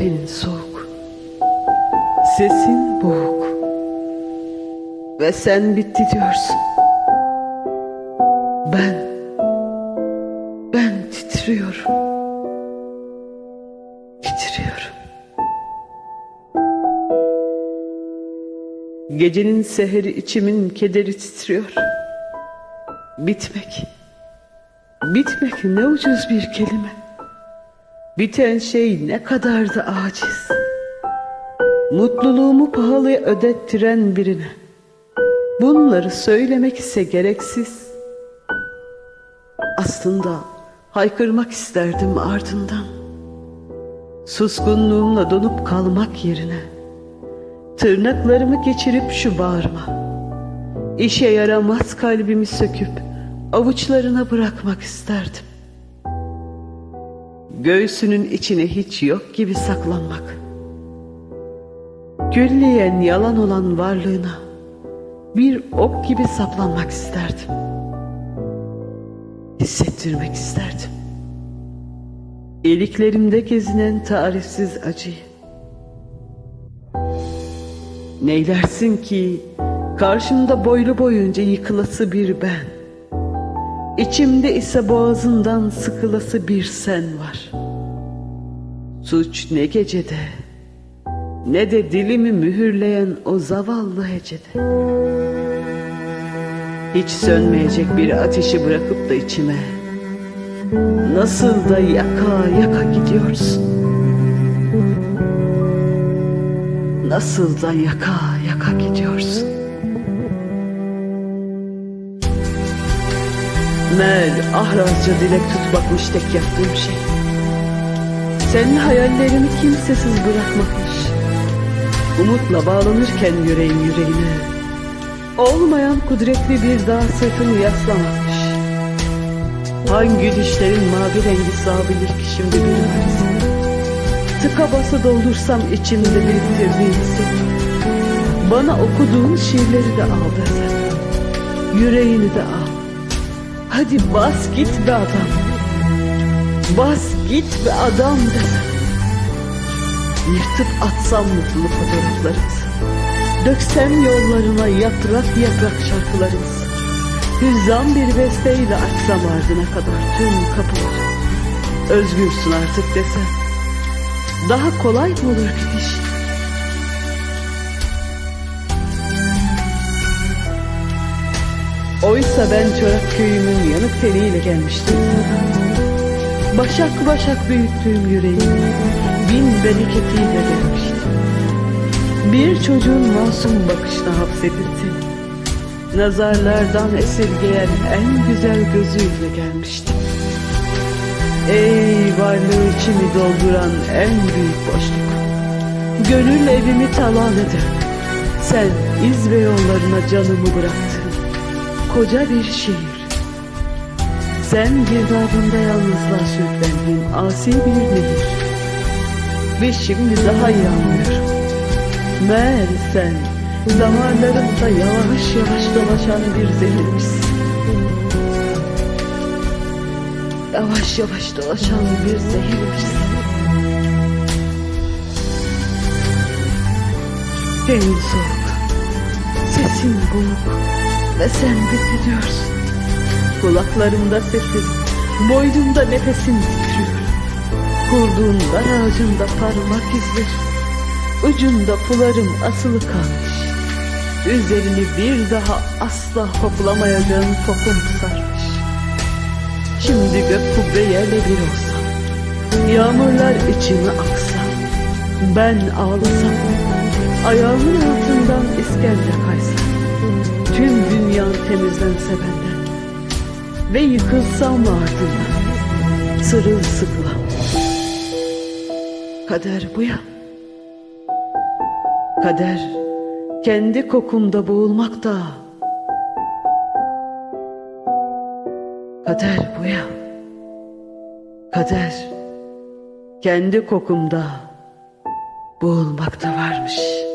Tenin soğuk. Sesin boğuk. Ve sen bitti diyorsun. Ben, ben titriyorum. Titriyorum. Gecenin seheri içimin kederi titriyor. Bitmek. Bitmek ne ucuz bir kelime. Biten şey ne kadar da aciz. Mutluluğumu pahalıya ödettiren birine. Bunları söylemek ise gereksiz. Aslında haykırmak isterdim ardından. Suskunluğumla donup kalmak yerine. Tırnaklarımı geçirip şu bağrıma. İşe yaramaz kalbimi söküp avuçlarına bırakmak isterdim. Göğsünün içine hiç yok gibi saklanmak. Külliyen yalan olan varlığına bir ok gibi saplanmak isterdim. Hissettirmek isterdim. İliklerimde gezinen tarifsiz acıyı. Neylersin ki karşımda boylu boyunca yıkılası bir ben. İçimde ise boğazından sıkılası bir sen var. Suç ne gecede ne de dilimi mühürleyen o zavallı hecede. Hiç sönmeyecek bir ateşi bırakıp da içime nasıl da yaka yaka gidiyorsun. Nasıl da yaka yaka gidiyorsun. Meğer ahrazca dilek tutmakmış tek yaptığım şey. Senin hayallerini kimsesiz bırakmakmış. Umutla bağlanırken yüreğim yüreğine. Olmayan kudretli bir dağ sırtını yaslamakmış. Hangi düşlerin mavi rengi sağabilir ki şimdi bir arasında? Tıka basa doldursam içimde biriktirdiğim seni. Bana okuduğun şiirleri de al desen. Yüreğini de al. Hadi bas git be adam. Bas git be adam desen. Yırtıp atsam mutlu fotoğraflarımızı. Döksem yollarına yaprak yaprak şarkılarımızı. Hüzzam bir besteyle açsam ardına kadar tüm kapıları. Özgürsün artık desem. Daha kolay mı olur gidiş? Oysa ben çorak köyümün yanık teliyle gelmiştim. Başak başak büyüttüğüm yüreğimi bin bereketiyle vermiştim. Bir çocuğun masum bakışına hapsedildim. Nazarlardan esirgeyen en güzel gözüyle gelmiştim. Ey varlığı içimi dolduran en büyük boşluk. Gönül evimi talan eden, sen iz ve yollarına canımı bıraktın. Koca bir şehir. Sen girdabında yalnızlığa sürüklendiğin asi bir nehir. Ve şimdi daha iyi anlıyorum. Meğer sen damarlarımda yavaş yavaş dolaşan bir zehirmişsin. Yavaş yavaş dolaşan bir zehirmişsin. Tenin soğuk, boğuk ve sen bitti diyorsun. Kulaklarımda sesin, boynumda nefesin titriyor. Kurduğun dar ağacında parmak izleri, ucunda pularım asılı kalmış. Üzerini bir daha asla koklamayacağın tokum sarmış. Şimdi gök kubbe yerle bir olsam, yağmurlar içime aksa, ben ağlasam, ayağımın altından iskence kaysa, tüm dünya temizlense benden ve yıkılsam ardından, sırılsıklam. Kader bu ya. Kader kendi kokumda boğulmak da. Kader bu ya. Kader kendi kokumda boğulmak da varmış.